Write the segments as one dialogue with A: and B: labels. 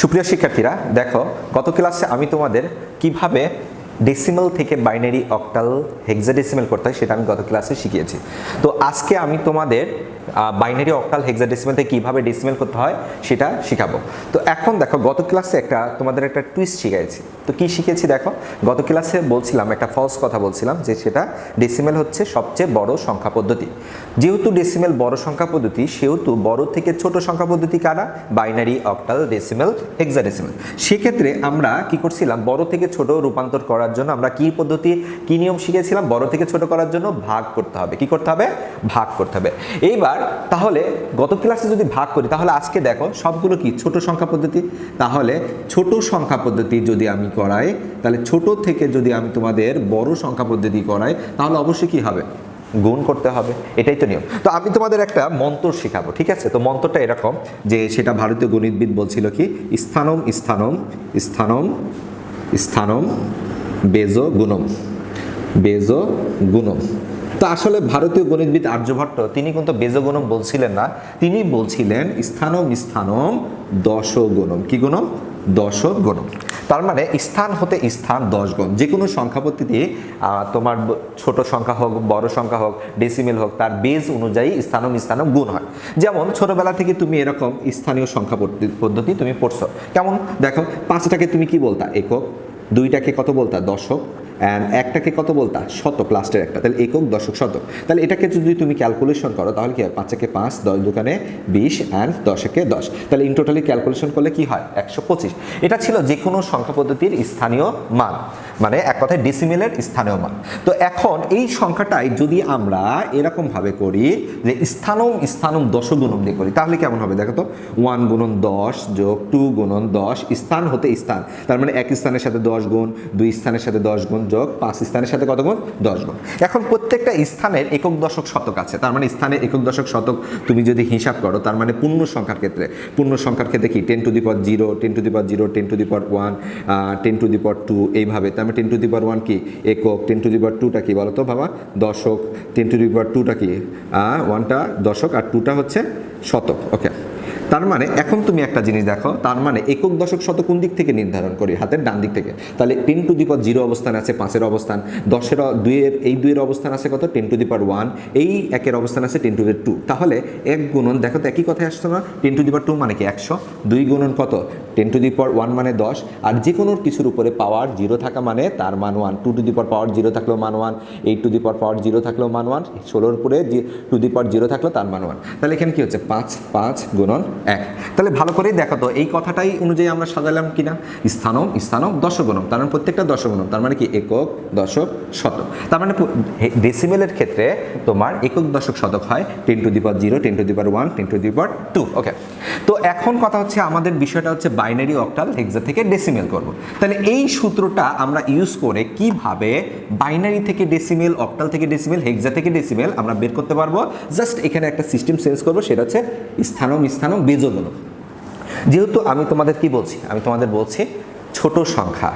A: সুপ্রিয় শিক্ষার্থীরা, দেখো, গত ক্লাসে আমি তোমাদের কীভাবে ডেসিমাল থেকে বাইনারি অক্টাল হেক্সাডেসিমাল করতে হয় সেটা আমি গত ক্লাসে শিখিয়েছি। তো আজকে আমি তোমাদের বাইনারি অক্টাল হেক্সাডেসিমাল থেকে কীভাবে ডেসিমাল করতে হয় সেটা শেখাবো। তো এখন দেখো, গত ক্লাসে একটা তোমাদের একটা টুইস্ট শিখাইছি। তো কি শিখেছি দেখো? গত ক্লাসে বলছিলাম, একটা ফলস কথা বলছিলাম যে সেটা ডেসিমেল হচ্ছে সবচেয়ে বড় সংখ্যা পদ্ধতি। যেহেতু ডেসিমেল বড় সংখ্যা পদ্ধতি, সেহেতু বড় থেকে ছোট সংখ্যা পদ্ধতি কারা? বাইনারি অক্টাল ডেসিমেল হেক্সাডেসিমেল সেক্ষেত্রে আমরা কি করছিলাম, বড় থেকে ছোট রূপান্তর করার জন্য আমরা কি পদ্ধতি, কি নিয়ম শিখেছিলাম? বড় থেকে ছোট করার জন্য ভাগ করতে হবে। কি করতে হবে? ভাগ করতে হবে। এইবার তাহলে গত ক্লাসে যদি ভাগ করি, তাহলে আজকে দেখো সবগুলো কি? ছোট সংখ্যা পদ্ধতি। তাহলে ছোট সংখ্যা পদ্ধতি যদি আমি করাই তাহলে ছোট থেকে যদি আমি তোমাদের বড় সংখ্যা পদ্ধতি করাই তাহলে অবশ্যই কি হবে? গুণ করতে হবে, এটাই তো নিয়ম। তো আমি তোমাদের একটা মন্ত্র শেখাবো, ঠিক আছে? তো মন্ত্রটা এরকম যে সেটা ভারতীয় গণিতবিদ বলছিল কি, স্থানম স্থানম স্থানম স্থানম, বেজ, গুণম বেজ, গুণম। তো আসলে ভারতীয় গণিতবিদ আর্যভট্ট, তিনি কিন্তু বেজগুণম বলছিলেন না। তিনি বলছিলেন, স্থানম স্থানম, দশ, গুণম। কি গুণম? দশ গুণম তার মানে স্থান হতে স্থান দশ গুণ। যে কোনো সংখ্যা পদ্ধতি তোমার ছোট সংখ্যা হোক, বড় সংখ্যা হোক ডেসিমেল হোক, তার বেজ অনুযায়ী স্থানম স্থানম গুণ হয়। যেমন ছোটবেলা থেকে তুমি এরকম স্থানীয় সংখ্যা পদ্ধতি তুমি পড়ছো। কেমন? দেখো, পাঁচটাকে তুমি কি বলতা? একক। দুইটাকে কত বলতা? দশক। অ্যান্ড একটাকে কত বলতা? শতক লাস্টের একটা। তাহলে একক দশক, শতক। তাহলে এটাকে যদি তুমি ক্যালকুলেশন করো, তাহলে কি হয়? পাঁচেকে পাঁচ, দশ দোকানে বিশ অ্যান্ড দশকে দশ। তাহলে ইন টোটালি ক্যালকুলেশন করলে কি হয়? একশো পঁচিশ। এটা ছিল যে কোনো সংখ্যা পদ্ধতির স্থানীয় মান। মানে এক কথায় ডিসিমেলের স্থানীয় মান। তো এখন এই সংখ্যাটাই যদি আমরা এরকমভাবে করি যে স্থানম স্থানম দশ গুণন দিয়ে করি, তাহলে কেমন হবে দেখো তো? ওয়ান গুণন দশ যোগ টু গুণন দশ, স্থান হতে স্থান। তার মানে এক স্থানের সাথে দশ গুণ, দুই স্থানের সাথে দশ গুণ যোগ, পাঁচ স্থানের সাথে কত গুণ? দশ গুণ। এখন প্রত্যেকটা স্থানের একক দশক শতক আছে। তার মানে স্থানের একক দশক শতক তুমি যদি হিসাব করো, তার মানে পূর্ণ সংখ্যার ক্ষেত্রে, পূর্ণ সংখ্যার ক্ষেত্রে কি? Ten to the zero ten to the zero ten to the one ten to the two এইভাবে। তার মানে টেন টু দি পর ওয়ান কি? একক টেন টু দি পর টুটা কি বলো তো বাবা? দশক, টেন টু দি পর টুটা কি? ওয়ানটা দশক আর টুটা হচ্ছে শতক, ওকে। তার মানে এখন তুমি একটা জিনিস দেখো, তার মানে একক দশক শত কোন দিক থেকে নির্ধারণ করি? হাতের ডান দিক থেকে। তাহলে টেন টু দি পর জিরো অবস্থান আছে, পাঁচের অবস্থান। দশের, দুইয়ের, এই দুইয়ের অবস্থান আছে কত? Ten to the power one. এই একের অবস্থান আছে টেন টু দি টু। তাহলে এক গুণন, দেখো তো একই কথায় আসছে না? টেন টু দি টু মানে কি? একশো। দুই গুণন কত? Ten to the power one মানে দশ, আর যে কোনো কিছুর উপরে পাওয়ার জিরো থাকা মানে তার মান one. Two to the power power zero থাকলেও মান one, eight to the power power zero থাকলেও মান ওয়ান, ষোলোর উপরে টু দি পার জিরো থাকলেও তার মান ওয়ান। তাহলে এখানে কি হচ্ছে? পাঁচ পাঁচ গুণন এক। তাহলে ভালো করেই দেখো তো, এই কথাটাই অনুযায়ী আমরা সাজালাম কিনা? স্থানম স্থানম দশগুণম তার মানে প্রত্যেকটা দশগুণম তার মানে কি? একক, দশক, শতক। তার মানে ডেসিমেলের ক্ষেত্রে তোমার একক, দশক, শতক হয়। Ten to the power zero, ten to the power one, ten to the power two. Okay. তো এখন কথা হচ্ছে, আমাদের বিষয়টা হচ্ছে বাইনারি অক্টাল হেক্সা থেকে ডেসিমেল করব। তাহলে এই সূত্রটা আমরা ইউজ করে কীভাবে বাইনারি থেকে ডেসিমেল অক্টাল থেকে ডেসিমেল হেক্সা থেকে ডেসিমেল আমরা বের করতে পারব? জাস্ট এখানে একটা সিস্টেম চেঞ্জ করব, সেটা হচ্ছে স্থানম স্থানম বেজগুলো যেহেতু আমি তোমাদের কি বলছি? আমি তোমাদের বলছি ছোট সংখ্যা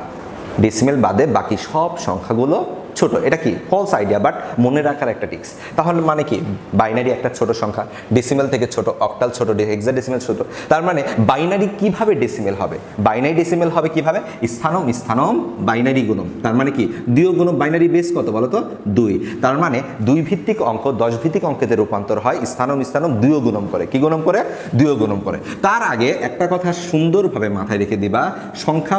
A: ডেসিমেল বাদে বাকি সব সংখ্যাগুলো ছোট, এটা কি? ফলস আইডিয়া বাট মনে রাখার একটা টিক্স তাহলে মানে কি? বাইনারি একটা ছোট সংখ্যা ডেসিমেল থেকে ছোট অক্টাল ছোট হেক্সা ডেসিমেল ছোট। তার মানে বাইনারি কীভাবে ডেসিমেল হবে? বাইনারি ডেসিমেল হবে কীভাবে? স্থানম স্থানম বাইনারি গুণম। তার মানে কি? দুই গুণম বাইনারি বেস কত বলো তো দুই। তার মানে দুই ভিত্তিক অঙ্ক, দশ ভিত্তিক অঙ্কেতে রূপান্তর হয়, স্থানম স্থানম, দুই গুণম করে। কি গুণম করে? দুই গুণম করে। তার আগে একটা কথা সুন্দরভাবে মাথায় রেখে দিবা, সংখ্যা,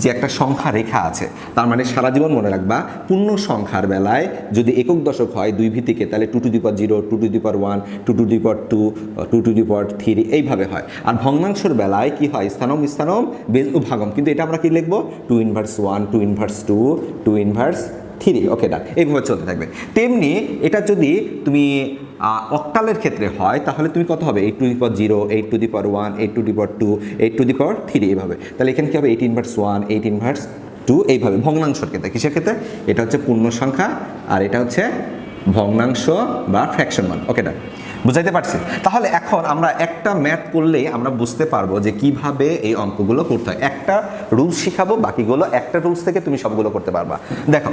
A: যে একটা সংখ্যা রেখা আছে, তার মানে সারা জীবন মনে রাখবা, পূর্ণ সংখ্যার বেলায় যদি একক দশক হয় দুই ভিত্তিকে, তাহলে two to the zero two to the one two to the two two to the three এইভাবে হয়। আর ভগ্নাংশের বেলায় কি হয়? স্থানম স্থানম বেজ ভাগম। কিন্তু এটা আমরা কি লিখব? Two inverse one two inverse two two inverse three okay done এইভাবে চলতে থাকবে। তেমনি এটা যদি তুমি অক্টালের ক্ষেত্রে হয়, তাহলে তুমি কত হবে? Eight to the zero eight to the one eight to the two eight to the three এইভাবে। তাহলে এখানে কি হবে? Eight inverse one eight inverse two এইভাবে ভগ্নাংশের ক্ষেত্রে কিসের ক্ষেত্রে এটা হচ্ছে পূর্ণ সংখ্যা আর এটা হচ্ছে ভগ্নাংশ বা ফ্র্যাকশন মান। ওকে ডান বুঝাইতে পারছি? তাহলে এখন আমরা একটা ম্যাথ করলেই আমরা বুঝতে পারব যে কীভাবে এই অঙ্কগুলো করতে হয়। একটা রুলস শিখাবো, বাকিগুলো একটা রুলস থেকে তুমি সবগুলো করতে পারবা। দেখো,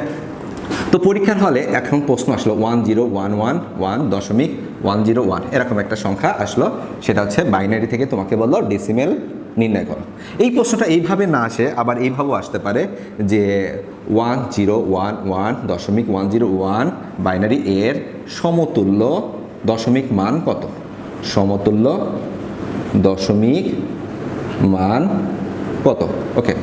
A: তো পরীক্ষার হলে এখন প্রশ্ন আসলো one zero one one one দশমিক ওয়ান জিরো ওয়ান এরকম একটা সংখ্যা আসলো। সেটা হচ্ছে বাইনারি থেকে তোমাকে বলল ডেসিমেল নির্ণয় করো। এই প্রশ্নটা এইভাবে না আসে, আবার এইভাবেও আসতে পারে যে ওয়ান জিরো ওয়ান ওয়ান দশমিক ওয়ান জিরো ওয়ান বাইনারি এর সমতুল্য দশমিক মান কত? সমতুল্য দশমিক মান কত? ওকে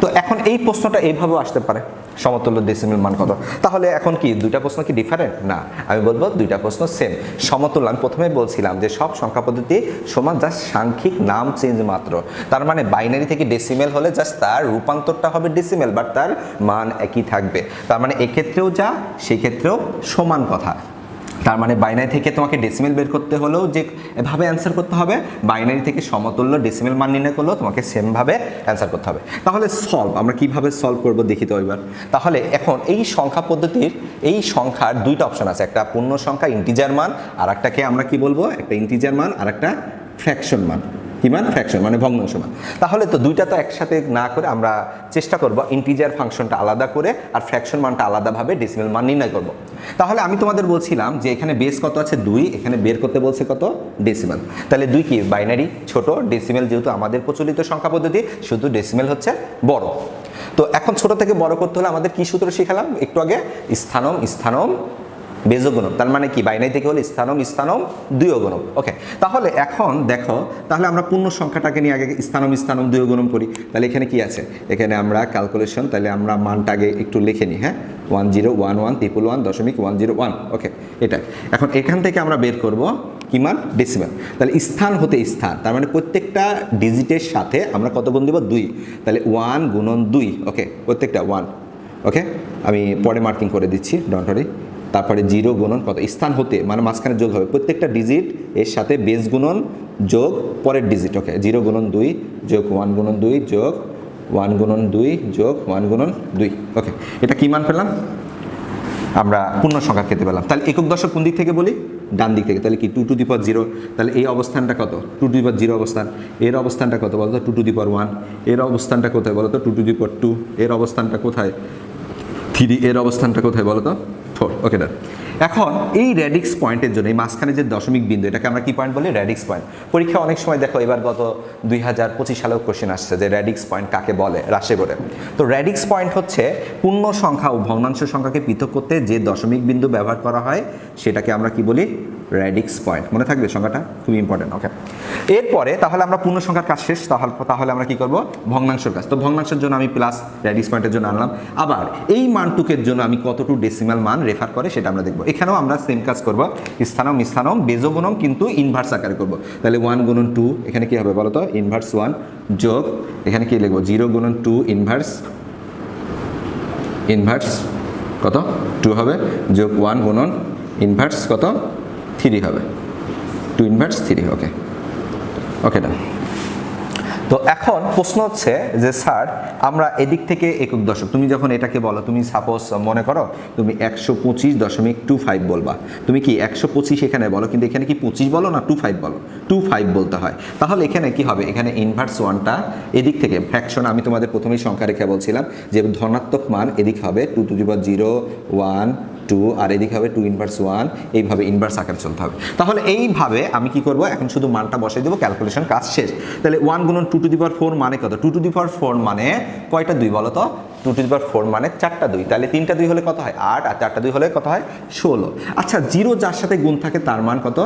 A: তো এখন এই প্রশ্নটা এইভাবেও আসতে পারে। সমতুল্য ডেসিমেল মান কত? তাহলে এখন কি দুইটা প্রশ্ন কি ডিফারেন্ট না, আমি বলব দুইটা প্রশ্ন সেম সমতুল্য, আমি প্রথমে বলছিলাম যে সব সংখ্যা পদ্ধতি সমান জাস্ট সাংখ্যিক নাম চেঞ্জ মাত্র। তার মানে বাইনারি থেকে ডেসিমেল হলে জাস্ট তার রূপান্তরটা হবে ডেসিমেল বাট তার মান একই থাকবে। তার মানে এক্ষেত্রেও যা, সেক্ষেত্রেও সমান কথা। তার মানে বাইনারি থেকে তোমাকে ডেসিমেল বের করতে হলেও যে এভাবে অ্যান্সার করতে হবে বাইনারি থেকে সমতুল্য ডেসিমেল মান নির্ণয় করলেও তোমাকে সেমভাবে অ্যান্সার করতে হবে। তাহলে সলভ আমরা কীভাবে সলভ করব দেখি তো এবার। তাহলে এখন এই সংখ্যা পদ্ধতির, এই সংখ্যার দুইটা অপশন আছে, একটা পূর্ণ সংখ্যা ইন্টিজার মান আর একটাকে আমরা কি বলব? একটা ইন্টিজার মান আর একটা ফ্র্যাকশন মান। কি মান ফ্র্যাকশন মানে ভগ্নাংশ মান তাহলে তো দুইটা তো একসাথে না করে আমরা চেষ্টা করব ইন্টিজার ফাংশনটা আলাদা করে আর ফ্র্যাকশন মানটা আলাদাভাবে ডেসিমেল মান নির্ণয় করব। তাহলে আমি তোমাদের বলছিলাম যে এখানে বেস কত আছে? দুই, এখানে বের করতে বলছে কত? ডেসিমেল তাহলে দুই কি? বাইনারি ছোট ডেসিমেল যেহেতু আমাদের প্রচলিত সংখ্যা পদ্ধতি, শুধু ডেসিমেল হচ্ছে বড়। তো এখন ছোট থেকে বড় করতে হলে আমাদের কি সূত্র শিখালাম? একটু আগে, স্থানম স্থানম বেজগুণম তার মানে কি? বাইনাই থেকে হলে স্থানম স্থানম দুইগুণম ওকে, তাহলে এখন দেখো, তাহলে আমরা পূর্ণ সংখ্যাটাকে নিয়ে আগে স্থানম স্থানম দুইগুণম করি। তাহলে এখানে কি আছে? এখানে আমরা ক্যালকুলেশন তাহলে আমরা মানটা আগে একটু লিখে নিই হ্যাঁ? One zero, one one triple one, দশমিক ওয়ান জিরো ওয়ান। ওকে এটা এখন এখান থেকে আমরা বের করব কি মান? ডেসিমেল তাহলে স্থান হতে স্থান, তার মানে প্রত্যেকটা ডিজিটের সাথে আমরা কত গুণ দেবো? দুই। তাহলে ওয়ান গুণন দুই, ওকে, প্রত্যেকটা, ওয়ান। ওকে, আমি পরে মার্কিং করে দিচ্ছি ডন্টরি তারপরে জিরো গুণন কত? স্থান হতে মানে মাঝখানে যোগ হবে। প্রত্যেকটা ডিজিট এর সাথে বেস গুণন যোগ পরের ডিজিট ওকে জিরো গুণন দুই যোগ ওয়ান গুণন দুই যোগ ওয়ান গুণন দুই যোগ ওয়ান গুণন দুই ওকে এটা কি মান পেলাম? আমরা পূর্ণ সংখ্যা খেতে পেলাম। তাহলে একক দশক কোন দিক থেকে বলি? ডান দিক থেকে। তাহলে কি two to the power zero তাহলে এই অবস্থানটা কত? Two to the power zero অবস্থান। এর অবস্থানটা কত বলতো? টু টু দি পাওয়ার ওয়ানের অবস্থানটা কোথায় বলতো? Two to the power two এর অবস্থানটা কোথায়? থ্রি এর অবস্থানটা কোথায় বলো তো ফোর ওকে ডান এখন এই র্যাডিক্স পয়েন্টের জন্য, এই মাঝখানে যে দশমিক বিন্দু, এটাকে আমরা কী পয়েন্ট বলি? র্যাডিক্স পয়েন্ট পরীক্ষা অনেক সময় দেখো, এবার গত দুই হাজার পঁচিশ সালেও কোশ্চেন আসছে যে র্যাডিক্স পয়েন্ট কাকে বলে রাশে করে তো র্যাডিক্স পয়েন্ট হচ্ছে পূর্ণ সংখ্যা ও ভগ্নাংশ সংখ্যাকে পৃথক করতে যে দশমিক বিন্দু ব্যবহার করা হয়, সেটাকে আমরা কি বলি? র্যাডিক্স পয়েন্ট মনে থাকবে সংখ্যাটা খুবই ইম্পর্টেন্ট ওকে এরপরে তাহলে আমরা পূর্ণ সংখ্যার কাজ শেষ, তাহলে তাহলে আমরা কি করব? ভগ্নাংশের কাজ। তো ভগ্নাংশের জন্য আমি প্লাস র্যাডিক্স পয়েন্টের জন্য আনলাম। আবার এই মানটুকের জন্য আমি কতটুকু ডেসিমাল মান রেফার করে, সেটা আমরা দেখব। এখানেও আমরা সেম কাজ করব। স্থানম স্থানম, বেজগুণম কিন্তু ইনভার্স আকারে করব। তাহলে ওয়ান গুণন টু এখানে কী হবে বলো তো ইনভার্স ওয়ান যোগ, এখানে কী লিখব? জিরো গুণন টু ইনভার্স ইনভার্স কত? টু হবে। যোগ ওয়ান গুণন ইনভার্স কত? থ্রি হবে। Two inverse three okay okay done তো এখন প্রশ্ন হচ্ছে যে, স্যার, আমরা এদিক থেকে একক দশক তুমি যখন এটাকে বলো, তুমি সাপোজ মনে করো তুমি একশো পঁচিশ দশমিক টু ফাইভ বলবা, তুমি কি একশো পঁচিশ এখানে বলো, কিন্তু এখানে কি পঁচিশ বলো না টু ফাইভ বলো? টু ফাইভ বলতে হয়। তাহলে এখানে কি হবে? এখানে ইনভার্স ওয়ানটা এদিক থেকে ফ্র্যাকশন আমি তোমাদের প্রথমেই সংখ্যা রেখে বলছিলাম, যে ধনাত্মক মান এদিক হবে two to the power zero one two আর এদিকে হবে টু ইনভার্স ওয়ান এইভাবে ইনভার্স আকারে চলতে হবে। তাহলে এইভাবে আমি কি করব? এখন শুধু মানটা বসে দেবো ক্যালকুলেশন কাজ শেষ। তাহলে ওয়ান গুণন two to the power four মানে কত? Two to the power four মানে কয়টা? দুই, বলো তো। টু টু পাওয়ার ফোর মানে চারটা দুই। তাহলে তিনটা দুই হলে কত হয়? আট, আর চারটা দুই হলে কত হয়? ষোলো। আচ্ছা জিরো যার সাথে গুণ থাকে তার মান কত?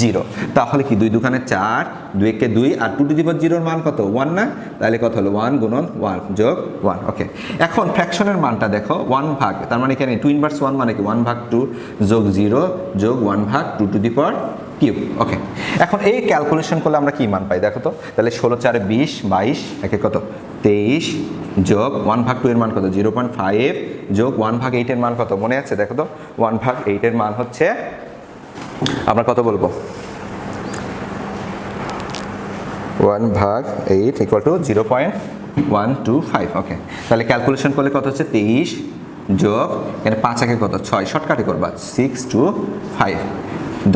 A: জিরো। তাহলে কি দুই দুখানে চার, দুই একে দুই, আর টু টু পাওয়ার জিরোর মান কত? ওয়ান না? তাহলে কত হলো? ওয়ান গুণন ওয়ান যোগ ওয়ান ওকে এখন ফ্র্যাকশনের মানটা দেখো ওয়ান ভাগ। তার মানে এখানে টু ইনভার্স ওয়ান মানে কি? ওয়ান ভাগ টু যোগ জিরো যোগ ওয়ান ভাগ two to the power cube okay এখন এই ক্যালকুলেশন করলে আমরা কি মান পাই? দেখো তো। তাহলে ষোলো, চারে বিশ, বাইশ, একে কত? তেইশ যোগ ওয়ান ভাগ টু এর মান কত? জিরো পয়েন্ট ফাইভ যোগ ওয়ান ভাগ এইটের মান কত? মনে আছে? দেখো তো ওয়ান ভাগ এইটের মান হচ্ছে, আমরা কত বলব? ওয়ান ভাগ eight equal to zero point one two five okay তাহলে ক্যালকুলেশন করলে কত হচ্ছে? তেইশ যোগ, এখানে পাঁচ একে কত? ছয় শর্টকাটে করবা সিক্স টু ফাইভ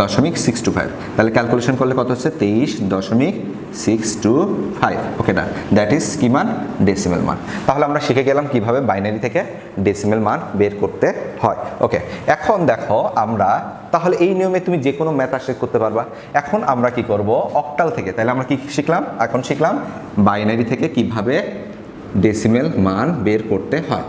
A: দশমিক সিক্স টু ফাইভ তাহলে ক্যালকুলেশন করলে কত হচ্ছে? তেইশ দশমিক সিক্স টু ফাইভ ওকে না দ্যাট ইজ কি মান ডেসিমেল মান তাহলে আমরা শিখে গেলাম কীভাবে বাইনারি থেকে ডেসিমেল মান বের করতে হয়। ওকে এখন দেখো আমরা, তাহলে এই নিয়মে তুমি যে কোনো ম্যাথ আসে করতে পারবা। এখন আমরা কি করব? অক্টাল থেকে। তাহলে আমরা কি শিখলাম? এখন শিখলাম বাইনারি থেকে কীভাবে ডেসিমেল মান বের করতে হয়।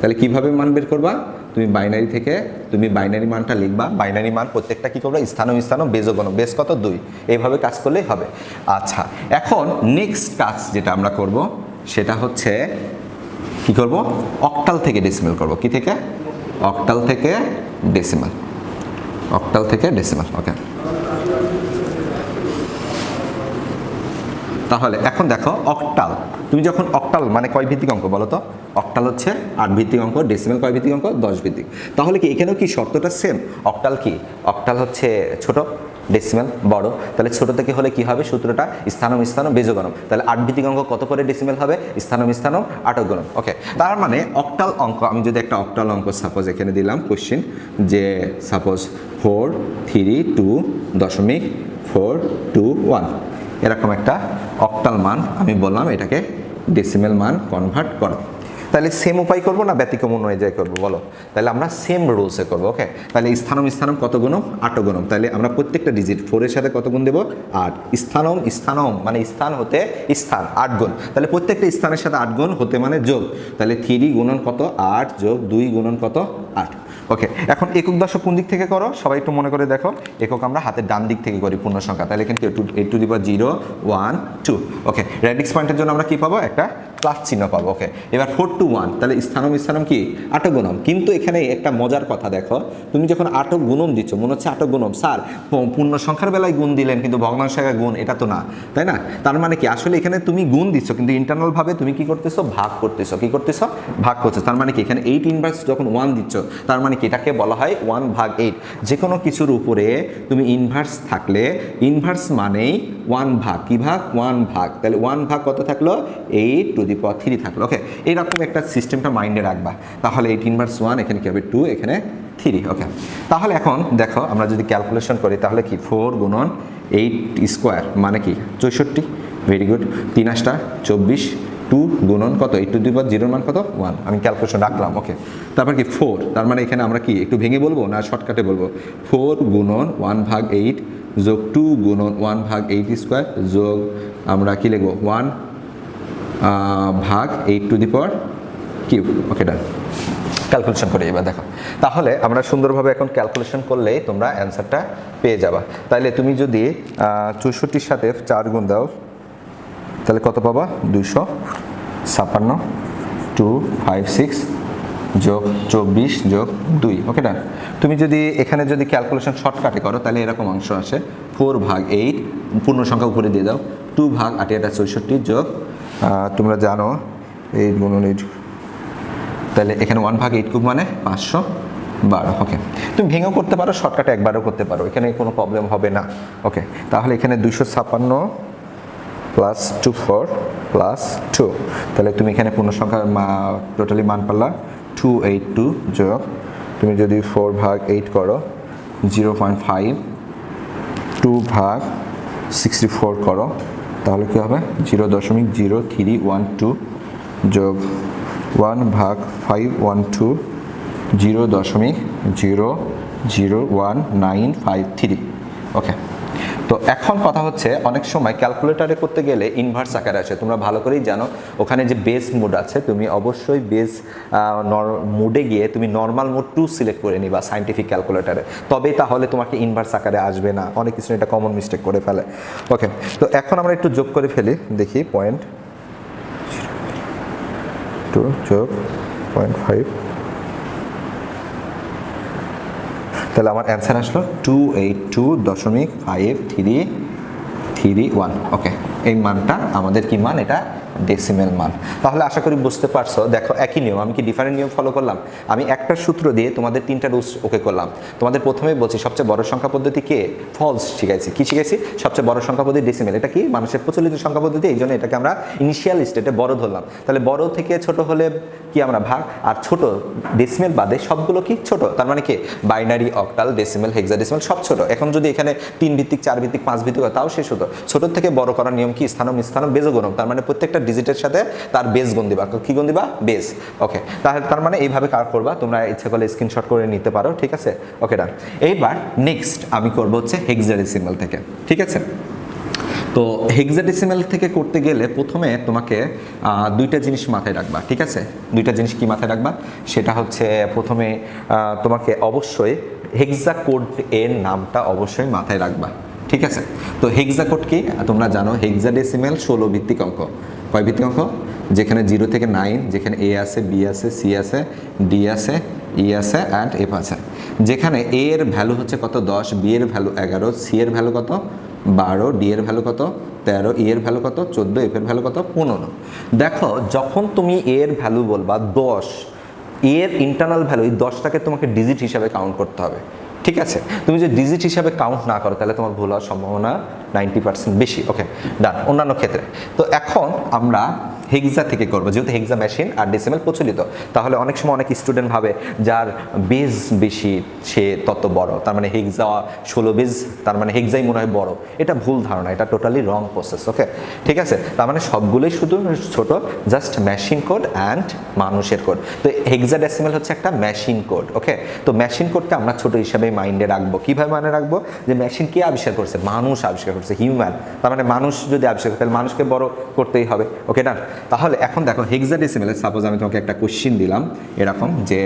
A: তাহলে কীভাবে মান বের করবা? তুমি বাইনারি থেকে তুমি বাইনারি মানটা লিখবা। বাইনারি মান প্রত্যেকটা কী করবে? স্থান স্থান বেজগণ বেশ কত? দুই। এইভাবে কাজ করলেই হবে। আচ্ছা এখন নেক্সট কাজ যেটা আমরা করব, সেটা হচ্ছে কি করব? অকটাল থেকে ডেসিমেল করব। কি থেকে? অকটাল থেকে ডেসিমাল অকটাল থেকে ডেসিমেল ওকে তাহলে এখন দেখো অক্টাল। তুমি যখন অক্টাল মানে কয় ভিত্তিক অঙ্ক বলো তো? অক্টাল হচ্ছে আট ভিত্তিক অঙ্ক ডেসিমেল কয় ভিত্তিক অঙ্ক? দশ ভিত্তিক। তাহলে কি এখানেও কি শর্তটা সেম অক্টাল কি? অক্টাল হচ্ছে ছোট ডেসিমেল বড়। তাহলে ছোট থেকে হলে কি হবে? সূত্রটা স্থানম স্থানম, বেজগণম। তাহলে আট ভিত্তিক অঙ্ক কত করে ডেসিমেল হবে? স্থানম স্থানম, আটক গণম। ওকে তার মানে অক্টাল অঙ্ক, আমি যদি একটা অক্টাল অঙ্ক সাপোজ এখানে দিলাম কোশ্চিন যে সাপোজ ফোর থ্রি টু দশমিক ফোর টু ওয়ান এরকম একটা অক্টাল মান, আমি বললাম এটাকে ডেসিমেল মান কনভার্ট করো। তাহলে সেম উপায় করব না ব্যতিক্রম অনুযায়ী করব, বলো? তাহলে আমরা সেম রুলসে করব ওকে তাহলে স্থানম স্থানম কত গুণম আট গুণম তাহলে আমরা প্রত্যেকটা ডিজিট ফোরের সাথে কত গুণ দেবো? আট। স্থানম স্থানম মানে স্থান হতে স্থান, আট গুণ। তাহলে প্রত্যেকটা স্থানের সাথে আট গুণ হতে মানে যোগ। তাহলে থ্রি গুণন কত? আট যোগ দুই গুণন কত? আট। ওকে এখন একক দশক কোন দিক থেকে করো? সবাই একটু মনে করে দেখো। একক আমরা হাতের ডান দিক থেকে করি পূর্ণ সংখ্যা। তাহলে কিন্তু a to the power zero one two okay radix পয়েন্টের জন্য আমরা কী পাবো? একটা প্লাস চিহ্ন পাবো ওকে এবার ফোর টু ওয়ান তাহলে স্থানম স্থানম কি? আটক গুণম কিন্তু এখানে একটা মজার কথা দেখো, তুমি যখন আটক গুণম দিচ্ছ মনে হচ্ছে আটক গুণম স্যার পূর্ণ সংখ্যার বেলায় গুণ দিলেন, কিন্তু ভগ্নাংশায় গুণ, এটা তো না, তাই না? তার মানে কি? আসলে এখানে তুমি গুণ দিচ্ছ কিন্তু ইন্টারনাল ভাবে তুমি কি করতেছো? ভাগ করতেছো। কি করতেছো? ভাগ করছ তার মানে কি? এখানে এইট ইনভার্স যখন ওয়ান দিচ্ছ, তার মানে কি? এটাকে বলা হয় ওয়ান ভাগ এইট যে কোনো কিছুর উপরে তুমি ইনভার্স থাকলে ইনভার্স মানেই ওয়ান ভাগ। কি ভাগ? ওয়ান ভাগ। তাহলে ওয়ান ভাগ কত থাকল? Eight to the power three থাকল। ওকে এইরকম একটা সিস্টেমটা মাইন্ডে রাখবা। তাহলে এইট ইনভার্স ওয়ান এখানে কি হবে টু এখানে থ্রি ওকে তাহলে এখন দেখো, আমরা যদি ক্যালকুলেশন করি, তাহলে কি? ফোর গুণন এইট স্কোয়ার মানে কি? চৌষট্টি। ভেরি গুড তিন আষ্টা চব্বিশ। টু গুণন কত? এইট টু দি পাওয়ার জিরোর মান কত? ওয়ান আমি ক্যালকুলেশন রাখলাম ওকে তারপর কি? ফোর তার মানে এখানে আমরা কি, একটু ভেঙে বলব না শর্টকাটে বলব? ফোর গুণন ওয়ান ভাগ এইট যোগ টু গুণন ওয়ান ভাগ এইট স্কোয়ার যোগ আমরা কি লিখব? ওয়ান ভাগ eight to the power cube okay done calculation করে এবার, দেখো। তাহলে আমরা সুন্দরভাবে এখন ক্যালকুলেশন করলেই তোমরা অ্যান্সারটা পেয়ে যাবা। তাহলে তুমি যদি চৌষট্টির সাথে চার গুণ দাও, তাহলে কত পাবা? দুইশো ছাপ্পান্ন টু ফাইভ সিক্স যোগ চব্বিশ যোগ দুই। ওকে ডান তুমি যদি এখানে যদি ক্যালকুলেশন শর্টকাটে করো, তাহলে এরকম অংশ আসে। ফোর ভাগ এইট পূর্ণ সংখ্যা উপরে দিয়ে দাও। টু ভাগ আটে আটা চৌষট্টি যোগ তোমরা জানো এইট গুণন তাহলে এখানে ওয়ান ভাগ এইট কুব মানে পাঁচশো বারো ওকে তুমি ভেঙেও করতে পারো শর্টকাটে একবারও করতে পারো, এখানে কোনো প্রবলেম হবে না ওকে তাহলে এখানে দুইশো ছাপ্পান্ন plus two four plus two তাহলে তুমি এখানে পূর্ণ সংখ্যার টোটালি মান পারলা টু এইট টু যোগ, তুমি যদি ফোর ভাগ এইট করো জিরো পয়েন্ট ফাইভ টু ভাগ সিক্সটি ফোর করো তাহলে কী হবে? জিরো দশমিক জিরো থ্রি ওয়ান টু যোগ ওয়ান ভাগ ফাইভ ওয়ান টু জিরো দশমিক zero zero one nine five three. Okay. তো এখন কথা হচ্ছে, অনেক সময় ক্যালকুলেটারে করতে গেলে ইনভার্স আকারে আসে। তোমরা ভালো করেই জানো, ওখানে যে বেস মোড আছে, তুমি অবশ্যই বেস মোডে গিয়ে তুমি নর্মাল মোড টু সিলেক্ট করে নিবা সাইন্টিফিক ক্যালকুলেটারে তবেই তাহলে তোমাকে ইনভার্স আকারে আসবে না। অনেক কিছু এটা কমন মিস্টেক করে ফেলে। ওকে তো এখন আমরা একটু যোগ করে ফেলি, দেখি পয়েন্ট টু যোগ পয়েন্ট ফাইভ তাহলে আমার অ্যান্সার আসলো টু এইট টু দশমিক five three three one okay এই মানটা আমাদের কি মান? এটা ডেসিমেল মান তাহলে আশা করি বুঝতে পারছ। দেখো, একই নিয়ম, আমি কি ডিফারেন্ট নিয়ম ফলো করলাম? আমি একটা সূত্র দিয়ে তোমাদের তিনটা রুলস ওকে করলাম। তোমাদের প্রথমে বলছি, সবচেয়ে বড় সংখ্যা পদ্ধতি কে? ফলস শিখাইছি। কি শিখাইছি? সবচেয়ে বড় সংখ্যা পদ্ধতি ডেসিমেল এটা কি? মানুষের প্রচলিত সংখ্যা পদ্ধতি, এই জন্য এটাকে আমরা ইনিশিয়াল স্টেটে বড় ধরলাম। তাহলে বড় থেকে ছোট হলে কি আমরা ভাগ? আর ছোট ডেসিমেল বাদে সবগুলো কি? ছোট। তার মানে কি? বাইনারি অক্টাল ডেসিমেল হেক্সাডেসিমেল সব ছোট। এখন যদি এখানে তিন ভিত্তিক, চার ভিত্তিক, পাঁচ ভিত্তিক হয়, তাও শেষ হতো। ছোট থেকে বড় করার নিয়ম কি? স্থানম স্থানম বেজ গুণম তার মানে প্রত্যেকটা ডিজিটের সাথে তার বেস গুণ দিবা। কি গুণ দিবা? বেজ ওকে তাহলে তার মানে এইভাবে কার করবা। তোমরা ইচ্ছে করলে স্ক্রিনশট করে নিতে পারো, ঠিক আছে? ওকে ডান এইবার নেক্সট আমি করব হচ্ছে হেক্সাডেসিমেল থেকে, ঠিক আছে? তো হেক্সাডেসিমেল থেকে করতে গেলে প্রথমে তোমাকে দুইটা জিনিস মাথায় রাখবা, ঠিক আছে? দুইটা জিনিস কি মাথায় রাখবা? সেটা হচ্ছে প্রথমে তোমাকে অবশ্যই হেক্সা কোড এর নামটা অবশ্যই মাথায় রাখবা, ঠিক আছে? তো হেক্সা কোড কি? তোমরা জানো হেক্সাডেসিমেল ষোলো ভিত্তিক অঙ্ক। কয় ভিত্তিক অঙ্ক? যেখানে জিরো থেকে নাইন যেখানে এ আছে বি আছে সি আছে ডি আছে ই আছে অ্যান্ড এফ আছে। যেখানে এ এর ভ্যালু হচ্ছে কত? দশ বি এর ভ্যালু এগারো সি এর ভ্যালু কত? বারো ডি এর ভ্যালু কত? তেরো ই এর ভ্যালু কত? চোদ্দ এফ এর ভ্যালু কত? পনেরো। দেখো, যখন তুমি এ এর ভ্যালু বলবা দশ এর ইন্টারনাল ভ্যালু এই দশটাকে তোমাকে ডিজিট হিসাবে কাউন্ট করতে হবে। ঠিক আছে? তুমি যদি ডিজিট হিসাবে কাউন্ট না করো, তাহলে তোমার ভুল হওয়ার সম্ভাবনা নাইনটি পার্সেন্ট বেশি। ওকে ডান অন্যান্য ক্ষেত্রে। তো এখন আমরা হেক্সা থেকে করব। যেহেতু হেক্সা মেশিন আর ডেসিমেল প্রচলিত, তাহলে অনেক সময় অনেক স্টুডেন্ট ভাবে যার বেজ বেশি, সে তত বড়। তার মানে হেক্সা ষোলো বেজ তার মানে হেক্সাই মনে হয় বড়। এটা ভুল ধারণা, এটা টোটালি রং প্রসেস ওকে ঠিক আছে? তার মানে সবগুলোই শুধু ছোট জাস্ট মেশিন কোড অ্যান্ড মানুষের কোড তো হেক্সা ডেসিমেল হচ্ছে একটা মেশিন কোড ওকে তো মেশিন কোডটা আমরা ছোট হিসাবে মাইন্ডে রাখব। কীভাবে মানে রাখব? যে মেশিন কে আবিষ্কার করছে? মানুষ আবিষ্কার করছে হিউম্যান তার মানে মানুষ যদি আবিষ্কার করে, তাহলে মানুষকে বড় করতেই হবে। ওকে না তাহলে এখন দেখো হেক্সা ডিসিমেলে সাপোজ আমি তোমাকে একটা কোশ্চিন দিলাম, এরকম যে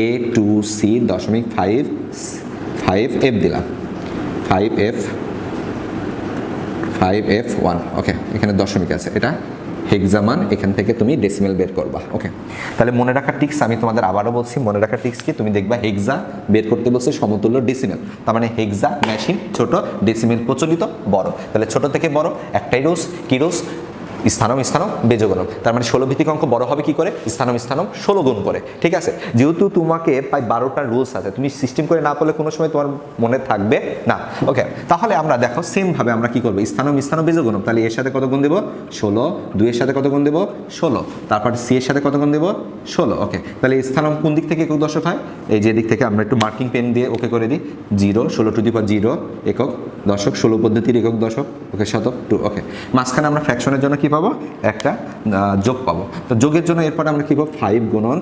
A: এ টু সি দশমিক ফাইভ ফাইভ এফ দিলাম। Five F five F one okay এখানে দশমিক আছে। এটা হেক্সামান এখান থেকে তুমি ডেসিমেল বের করবা ওকে তাহলে মনে রাখার টিক্স আমি তোমাদের আবারও বলছি, মনে রাখার টিক্স কি? তুমি দেখবা হেক্সা বের করতে বলছে সমতুল্য ডেসিমেল তার মানে হেক্সা মেশিন ছোট ডেসিমেল প্রচলিত, বড়। তাহলে ছোট থেকে বড়, একটাই রোজ কি রোজ স্থানম স্থানম, বেজগণম। তার মানে ষোলো ভিত্তিক অঙ্ক বড় হবে কি করে? স্থানম স্থানম, ষোলো গুণ করে। ঠিক আছে? যেহেতু তোমাকে প্রায় বারোটা রুলস আছে, তুমি সিস্টেম করে না পড়লে কোনো সময় তোমার মনে থাকবে না। ওকে তাহলে আমরা দেখো সেমভাবে আমরা কি করব? স্থানম স্থানম, বেজগণম। তাহলে এর সাথে কত গুণ দেবো? ষোলো। দুইয়ের সাথে কত গুণ দেবো? ষোলো। তারপর সি এর সাথে কত গুণ দেবো? ষোলো। ওকে তাহলে স্থানম কোন দিক থেকে একক দশক হয়? এই যে দিক থেকে আমরা একটু মার্কিং পেন দিয়ে ওকে করে দিই। জিরো, ষোলো টু দি জিরো, একক দশক ষোলো পদ্ধতির একক দশক ওকে শতক টু ওকে মাঝখানে আমরা ফ্র্যাকশনের জন্য কি পাবো? একটা যোগ পাবো। তো যোগের জন্য এরপর আমরা কি পাবো? ফাইভ গুণন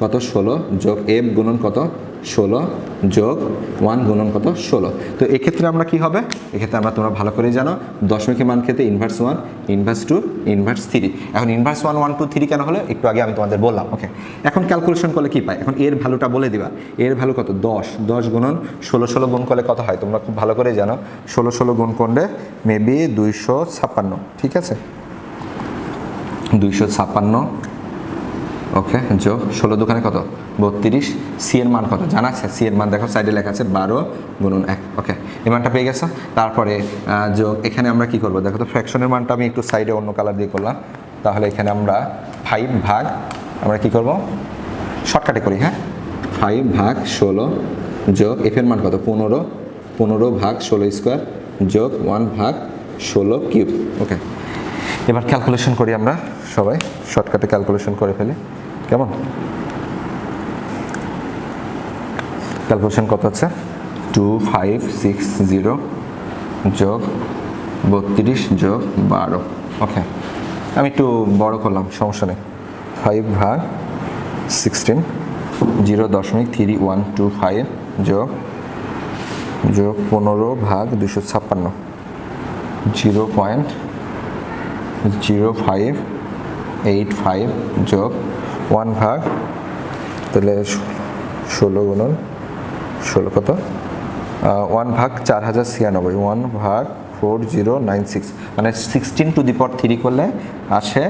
A: কত? ষোলো যোগ এফ গুণন কত? ষোলো যোগ ওয়ান গুণন কত? ষোলো। তো এক্ষেত্রে আমরা কি হবে? এক্ষেত্রে আমরা তোমরা ভালো করে জানো, দশমিকের মান ক্ষেত্রে inverse one inverse two inverse three এখন inverse one one two three কেন হলো? একটু আগে আমি তোমাদের বললাম ওকে এখন ক্যালকুলেশন করলে কী পাই এখন এর ভ্যালুটা বলে দিবা। এর ভ্যালু কত? দশ। দশ গুণন ষোলো ষোলো গুণ করলে কত হয়? তোমরা খুব ভালো করে জানো। ষোলো ষোলো গুণ করলে মেবি দুইশো ছাপ্পান্ন, ঠিক আছে? দুইশো ছাপ্পান্ন। ওকে যোগ ষোলো দোকানে কত? বত্রিশ। সি এর মান কত? জানা আছে? সি এর মান দেখো সাইডে লেখা আছে বারো গুণন এক। ওকে, এই মানটা পেয়ে গেছো? তারপরে যোগ এখানে আমরা কি করব? দেখো তো ফ্র্যাকশনের মানটা আমি একটু সাইডে অন্য কালার দিয়ে করলাম। তাহলে এখানে আমরা ফাইভ ভাগ, আমরা কি করব? শর্টকাটে করি হ্যাঁ? ফাইভ ভাগ ষোলো যোগ এফের মান কত? পনেরো। পনেরো ভাগ ষোলো স্কোয়ার যোগ ওয়ান ভাগ ষোলো কিউব ওকে এবার ক্যালকুলেশন করি আমরা সবাই শর্টকাটে ক্যালকুলেশন করে ফেলি। কেমন? ক্যালকুলেশন কত হচ্ছে? টু ফাইভ সিক্স জিরো যোগ বত্রিশ যোগ বারো। ওকে আমি একটু বড় করলাম, সমস্যা নেই। ফাইভ ভাগ সিক্সটিন জিরো দশমিক থ্রি ওয়ান টু ফাইভ যোগ যোগ পনেরো ভাগ দুশো ছাপ্পান্ন। Zero point zero five eight five যোগ ওয়ান ভাগ, তাহলে ষোলো গুণন, ষোলো কত? ওয়ান ভাগ চার হাজার ছিয়ানব্বই, ওয়ান ভাগ ফোর জিরো নাইন সিক্স মানে sixteen to the power three করলে আসে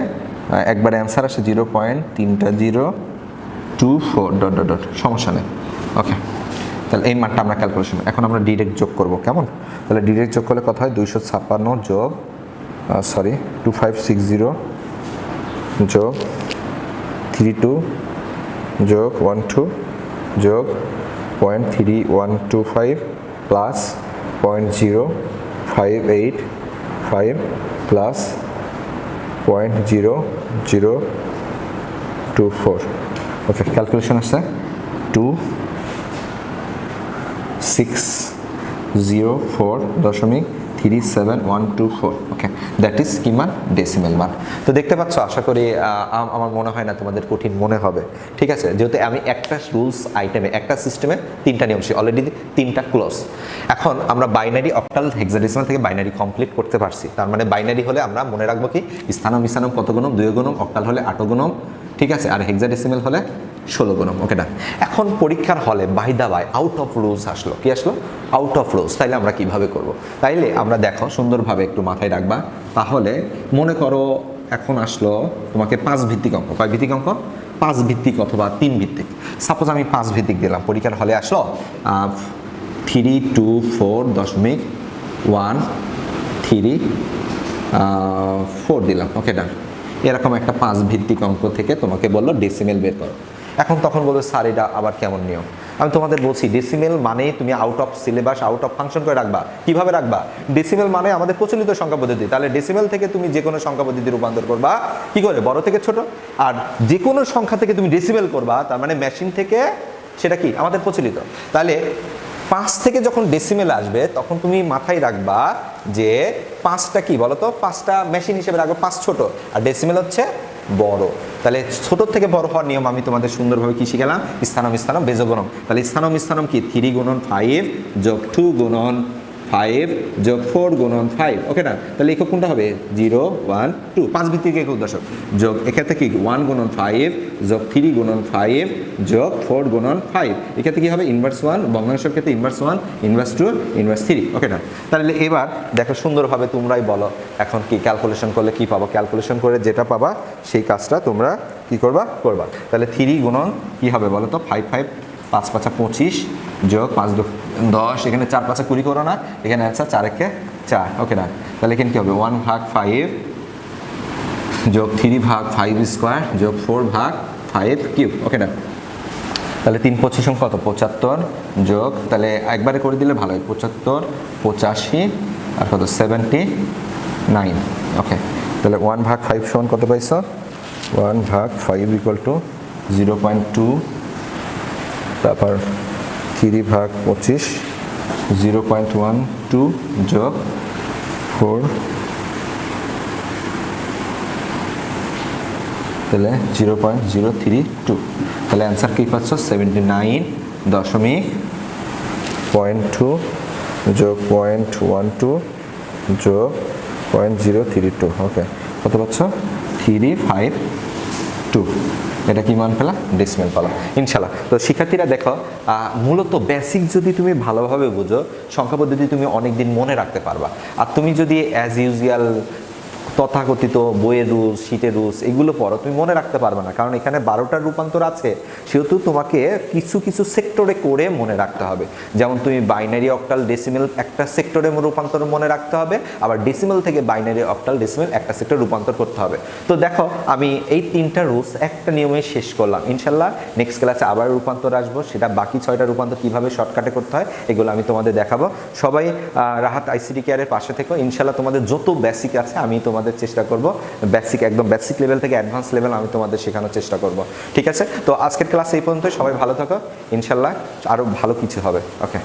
A: একবার অ্যান্সার আসে জিরো পয়েন্ট তিনটা zero two four, dot dot dot, সমস্যা নেই, ওকে। তাহলে এই মানটা আমরা ক্যালকুলেশন এখন আমরা ডিরেক্ট যোগ করব, কেমন? তাহলে ডিরেক্ট যোগ করলে কত হয়? দুইশো ছাপ্পান্ন যোগ sorry two five six zero যোগ থ্রি টু যোগ ওয়ান টু যোগ point three one two five plus point zero five eight five plus point zero zero two four okay calculation আসছে টু সিক্স জিরো ফোর দশমিক three seven one two four okay that is কি মান decimal মান তো দেখতে পাচ্ছ, আশা করি আমার মনে হয় না তোমাদের কঠিন মনে হবে। ঠিক আছে? যেহেতু আমি একটা রুলস আইটেমে একটা সিস্টেমে তিনটা অলরেডি তিনটা ক্লোজ এখন আমরা বাইনারি থেকে বাইনারি কমপ্লিট করতে পারছি। তার মানে বাইনারি হলে আমরা মনে রাখব কি স্থানম স্থানম কত গুণম দুই গুণম অক্টাল হলে আট গুণম ঠিক আছে? আর হেক্সাডেসিমাল হলে ষোলো গুণম ওকে না এখন পরীক্ষার হলে by the by out of rules আসলো। কি আসলো? আউট অফ রুলস তাইলে আমরা কীভাবে করব? তাইলে আমরা দেখো, সুন্দরভাবে একটু মাথায় রাখবা। তাহলে মনে করো এখন আসলো তোমাকে পাঁচ ভিত্তিক অঙ্ক। কয় ভিত্তিক অঙ্ক? পাঁচ ভিত্তিক অথবা তিন ভিত্তিক। সাপোজ আমি পাঁচ ভিত্তিক দিলাম। পরীক্ষার হলে আসলো থ্রি টু ফোর দশমিক ওয়ান থ্রি ফোর দিলাম। ওকে ডান এরকম একটা পাঁচ ভিত্তিক অঙ্ক থেকে তোমাকে বলল ডেসিমেল বের করো। এখন তখন বলবে, স্যার, এটা আবার কেমন নিয়ম? আমি তোমাদের বলছি ডেসিমেল মানে তুমি out of syllabus out of function করে রাখবা। কীভাবে রাখবা? ডেসিমেল মানে আমাদের প্রচলিত সংখ্যা পদ্ধতি। তাহলে ডেসিমেল থেকে তুমি যে কোনো সংখ্যা পদ্ধতি রূপান্তর করবা। কি করে? বড় থেকে ছোট? আর যে কোনো সংখ্যা থেকে তুমি ডেসিমেল করবা, তার মানে মেশিন থেকে সেটা কি? আমাদের প্রচলিত। তাহলে পাঁচ থেকে যখন ডেসিমেল আসবে, তখন তুমি মাথায় রাখবা যে পাঁচটা কি বলো তো পাঁচটা মেশিন হিসেবে রাখবে, পাঁচ ছোট। আর ডেসিমেল হচ্ছে বড়। তাহলে ছোট থেকে বড় হওয়ার নিয়ম আমি তোমাদের সুন্দরভাবে কি শিখালাম? স্থানম স্থানম, বেজগুণম। তাহলে স্থানম স্থানম কি? থ্রি গুণন ফাইভ যোগ টু গুণন। ফাইভ যোগ ফোর গুণন ফাইভ ওকে না তাহলে একক কোনটা হবে? জিরো ওয়ান টু পাঁচ ভিত্তিক একক দশক যোগ, এক্ষেত্রে কি? ওয়ান গুণন ফাইভ যোগ থ্রি গুণন ফাইভ যোগ ফোর গুণন ফাইভ এক্ষেত্রে কি হবে? ইনভার্স ওয়ান ভগ্নাংশের ক্ষেত্রে inverse one inverse two inverse three okay না তাহলে এবার দেখো সুন্দরভাবে তোমরাই বলো, এখন কি ক্যালকুলেশন করলে কি পাবো? ক্যালকুলেশন করে যেটা পাবা, সেই কাজটা তোমরা কি করবা? করবা। তাহলে থ্রি গুণন কি হবে বলো তো? ফাইভ ফাইভ পাঁচ পাঁচা পঁচিশ যোগ পাঁচ দু দশ, এখানে চার পাঁচা কুড়ি করো না, এখানে অ্যান্সার চার একে চার ওকে না তাহলে এখানে কি হবে? ওয়ান ভাগ ফাইভ যোগ থ্রি ভাগ ফাইভ স্কোয়ার যোগ ফোর ভাগ ফাইভ কিউব ওকে না তাহলে তিন পঁচিশ কত? পঁচাত্তর যোগ, তাহলে একবারে করে দিলে ভালো হয়, পঁচাত্তর, পঁচাশি, আর কত? সেভেন্টি নাইন ওকে তাহলে ওয়ান ভাগ ফাইভ সমান কত পাইছ? ওয়ান ভাগ five equal to zero point two তারপর থ্রি ভাগ পঁচিশ, জিরো পয়েন্ট ওয়ান টু যোগ ফোর, তাহলে zero point zero three two. তাহলে অ্যান্সার কী পাচ্ছ? সেভেন্টি নাইন দশমিক পয়েন্ট টু যোগ পয়েন্ট ওয়ান টু যোগ point zero three two. Okay কত পাচ্ছ? Three five two. এটা কি মান পেলা? ডেসিমেল পেলাম ইনশাল্লাহ তো শিক্ষার্থীরা দেখো মূলত বেসিক যদি তুমি ভালোভাবে বুঝো, সংখ্যা পদ্ধতি তুমি অনেক দিন মনে রাখতে পারবা। আর তুমি যদি অ্যাজ ইউজুয়াল তথাকথিত বইয়ের রুলস শীটের রুলস এগুলো পড়ো। তুমি মনে রাখতে পারবে না, কারণ এখানে বারোটার রূপান্তর আছে, সেহেতু তোমাকে কিছু কিছু সেক্টরে করে মনে রাখতে হবে। যেমন তুমি বাইনারি অক্টাল ডেসিমেল একটা সেক্টরে রূপান্তর মনে রাখতে হবে, আবার ডেসিমেল থেকে বাইনারি অক্টাল ডেসিমেল একটা সেক্টর রূপান্তর করতে হবে। তো দেখো, আমি এই তিনটা রুলস একটা নিয়মে শেষ করলাম। ইনশাল্লাহ নেক্সট ক্লাসে আবার রূপান্তর আসব, সেটা বাকি ছয়টা রূপান্তর কীভাবে শর্টকাটে করতে হয়, এগুলো আমি তোমাদের দেখাবো। সবাই রাহাত আইসিডি কেয়ারের পাশে থেকো। ইনশাল্লাহ তোমাদের যত বেসিক আছে, আমি তোমাদের চেষ্টা করব। বেসিক একদম বেসিক লেভেল থেকে অ্যাডভান্স লেভেল আমি তোমাদের শেখানোর চেষ্টা করব। ঠিক আছে? তো আজকের ক্লাস এই পর্যন্ত সবাই ভালো থাকো। ইনশাল্লাহ আরও ভালো কিছু হবে। ওকে